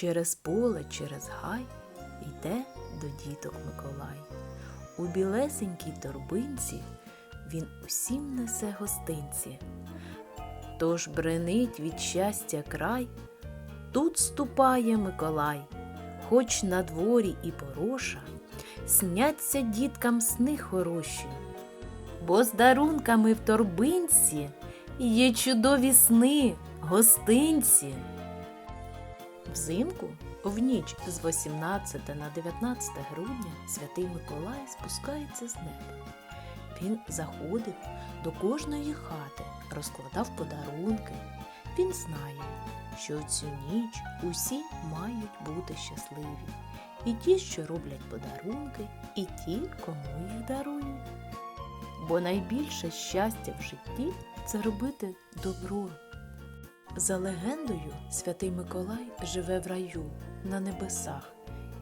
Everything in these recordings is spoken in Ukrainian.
Через поле, через гай йде до діток Миколай. У білесенькій торбинці він усім несе гостинці. Тож бренить від щастя край, тут ступає Миколай, хоч на дворі і пороша, сняться діткам сни хороші, бо з дарунками в торбинці є чудові сни, гостинці. Взимку, в ніч з 18 на 19 грудня, святий Миколай спускається з неба. Він заходив до кожної хати, розкладав подарунки. Він знає, що цю ніч усі мають бути щасливі. І ті, що роблять подарунки, і ті, кому їх дарують. Бо найбільше щастя в житті це робити добро. За легендою, святий Миколай живе в раю на небесах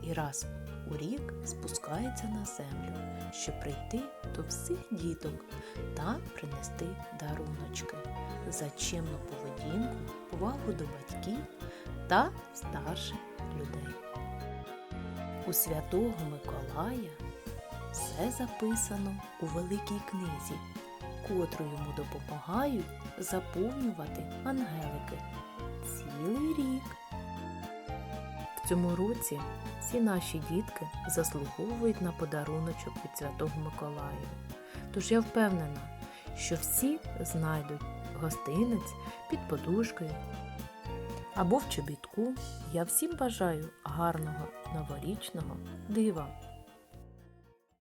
і раз у рік спускається на землю, щоб прийти до всіх діток та принести даруночки за чимну поведінку, повагу до батьків та старших людей. У святого Миколая все записано у великій книзі, котру йому допомагають заповнювати ангелики цілий рік. В цьому році всі наші дітки заслуговують на подаруночок від Святого Миколая. Тож я впевнена, що всі знайдуть гостинець під подушкою або в чобітку. Я всім бажаю гарного новорічного дива.